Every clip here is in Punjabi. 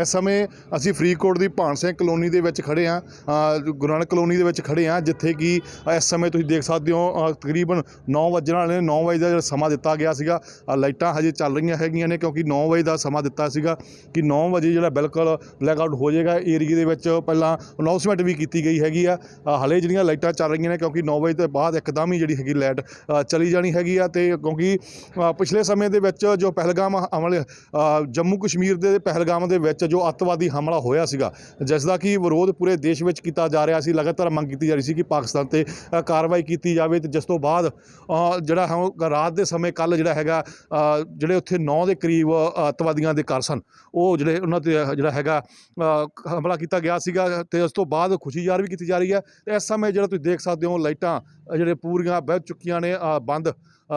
ਇਸ ਸਮੇਂ ਅਸੀਂ ਫਰੀਦਕੋਟ ਦੀ ਭਾਨ ਸਿੰਘ ਕਲੋਨੀ ਦੇ ਵਿੱਚ ਖੜੇ ਹਾਂ ਗੁਰੂ ਨਾਨਕ ਕਲੋਨੀ ਦੇ ਵਿੱਚ ਖੜੇ ਹਾਂ ਜਿੱਥੇ ਕਿ ਇਸ ਸਮੇਂ ਤੁਸੀਂ ਦੇਖ ਸਕਦੇ ਹੋ ਤਕਰੀਬਨ 9 ਵਜਣ ਵਾਲੇ ਨੇ 9 ਵਜੇ ਦਾ ਜਿਹੜਾ ਸਮਾਂ ਦਿੱਤਾ ਗਿਆ ਸੀਗਾ। ਲਾਈਟਾਂ ਹਜੇ ਚੱਲ ਰਹੀਆਂ ਹੈਗੀਆਂ ਨੇ ਕਿਉਂਕਿ 9 ਵਜੇ ਦਾ ਸਮਾਂ ਦਿੱਤਾ ਸੀਗਾ ਕਿ 9 ਵਜੇ ਜਿਹੜਾ ਬਿਲਕੁਲ ਬਲੈਕ ਆਊਟ ਹੋ ਜਾਏਗਾ। ਏਰੀਏ ਦੇ ਵਿੱਚ ਪਹਿਲਾਂ ਅਨਾਉਂਸਮੈਂਟ ਵੀ ਕੀਤੀ ਗਈ ਹੈਗੀ ਆ। ਅ, ਹਲੇ ਜਿਹੜੀਆਂ ਲਾਈਟਾਂ ਚੱਲ ਰਹੀਆਂ ਨੇ ਕਿਉਂਕਿ 9 ਵਜੇ ਤੋਂ ਬਾਅਦ ਇੱਕਦਮ ਹੀ ਜਿਹੜੀ ਹੈਗੀ ਲਾਈਟ ਚਲੀ ਜਾਣੀ ਹੈਗੀ ਆ ਤੇ ਕਿਉਂਕਿ ਪਿਛਲੇ ਸਮੇਂ ਦੇ ਵਿੱਚ ਜੋ ਪਹਿਲਗਾਮ ਹਮਲੇ ਜੰਮੂ ਕਸ਼ਮੀਰ ਦੇ ਪਹਿਲਗਾਮ ਦੇ ਵਿੱਚ ਜੋ ਅੱਤਵਾਦੀ ਹਮਲਾ ਹੋਇਆ ਸੀਗਾ ਜਿਸ ਦਾ ਕਿ ਵਿਰੋਧ ਪੂਰੇ ਦੇਸ਼ ਵਿੱਚ ਕੀਤਾ ਜਾ ਰਿਹਾ ਸੀ, ਲਗਾਤਾਰ ਮੰਗ ਕੀਤੀ ਜਾ ਰਹੀ ਸੀ ਕਿ ਪਾਕਿਸਤਾਨ ਤੇ ਕਾਰਵਾਈ ਕੀਤੀ ਜਾਵੇ ਤੇ ਜਿਸ ਤੋਂ ਬਾਅਦ ਜਿਹੜਾ ਹੈ ਉਹ ਰਾਤ ਦੇ ਸਮੇਂ ਕੱਲ ਜਿਹੜਾ ਹੈਗਾ ਜਿਹੜੇ ਉੱਥੇ 9 ਦੇ ਕਰੀਬ ਅੱਤਵਾਦੀਆਂ ਦੇ ਘਰ ਸਨ, ਉਹ ਜਿਹੜੇ ਉਹਨਾਂ ਤੇ ਜਿਹੜਾ ਹੈਗਾ ਹਮਲਾ ਕੀਤਾ ਗਿਆ ਸੀਗਾ ਤੇ ਉਸ ਤੋਂ ਬਾਅਦ ਖੁਸ਼ੀ ਜ਼ਾਹਰ ਵੀ ਕੀਤੀ ਜਾ ਰਹੀ ਹੈ ਤੇ ਇਸ ਸਮੇਂ ਜਿਹੜਾ ਤੁਸੀਂ ਦੇਖ ਸਕਦੇ ਹੋ, ਲਾਈਟਾਂ ਜਿਹੜੇ ਪੂਰੀਆਂ ਬਹਿ ਚੁੱਕੀਆਂ ਨੇ ਬੰਦ।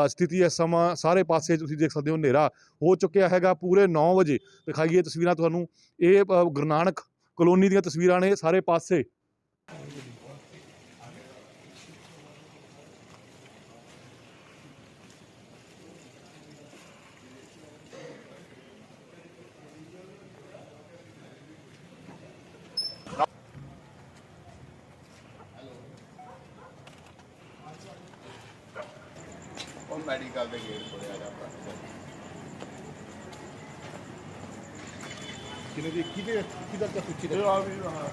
ਸਥਿਤੀ ਇਸ ਸਮਾਂ ਸਾਰੇ ਪਾਸੇ ਤੁਸੀਂ ਦੇਖ ਸਕਦੇ ਹੋ ਹਨੇਰਾ ਹੋ ਚੁੱਕਿਆ ਹੈਗਾ ਪੂਰੇ 9 ਵਜੇ। ਦਿਖਾਈਏ ਤਸਵੀਰਾਂ ਤੁਹਾਨੂੰ। ਇਹ ਗੁਰੂ ਨਾਨਕ ਕਲੋਨੀ ਦੀਆਂ ਤਸਵੀਰਾਂ ਨੇ ਸਾਰੇ ਪਾਸੇ ਉਹ ਮੈਡੀਕਲ ਦੇ ਗੇਟ ਕੋਲੇ ਆ ਜਾ ਆਪਾਂ ਕਿਨੇ ਦੀ ਕਿਹਦੇ ਕਿਹਦਾ ਕਾ ਸੁੱਚੀ ਇਹ ਆ ਵੀ ਹਾਂ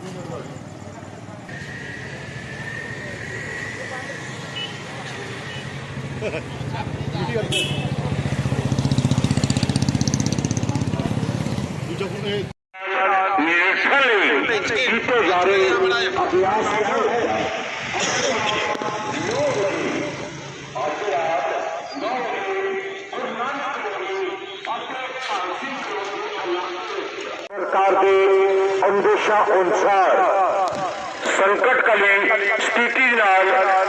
ਦੂਜਾ ਫੋਨ ਇਹ ਨਿਰਸਲੀ ਕੀਤੇ ਜਾ ਰਹੇ ਅਭਿਆਸ ਹੈ ਸਰਕਾਰ ਦੇ ਅੰਦੇਸ਼ਾ ਅਨੁਸਾਰ ਸੰਕਟਕਾਲੀਨ ਸਥਿਤੀ ਨਾਲ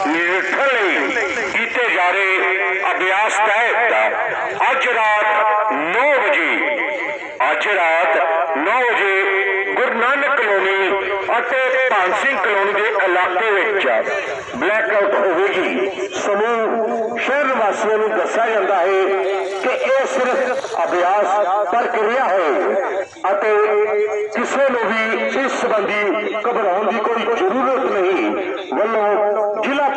ਨਿਰਠਣ ਲਈ ਕੀਤੇ ਜਾ ਰਹੇ ਅਭਿਆਸ ਤਹਿਤ ਅੱਜ ਰਾਤ 9 ਵਜੇ, ਅੱਜ ਰਾਤ 9 ਵਜੇ ਗੁਰੂ ਨਾਨਕ ਕਲੋਨੀ ਅਤੇ ਭਾਨ ਸਿੰਘ ਕਲੋਨੀ ਦੇ ਇਲਾਕੇ ਵਿੱਚ ਬਲੈਕ ਆਊਟ ਹੋਵੇਗੀ ਸਮੂਹ ਸ਼ਹਿਰ ਵਾਸੀਆਂ ਨੂੰ ਦੱਸਿਆ ਜਾਂਦਾ ਹੈ ਕਿ ਇਹ ਸਿਰਫ ਅਭਿਆਸ ਪ੍ਰਕਿਰਿਆ ਹੈ ਅਤੇ ਕਿਸੇ ਨੂੰ ਵੀ ਇਸ ਸੰਬੰਧੀ ਘਬਰਾਉਣ ਦੀ ਕੋਈ ਜ਼ਰੂਰਤ ਨਹੀਂ। ਵੱਲੋਂ ਜ਼ਿਲ੍ਹਾ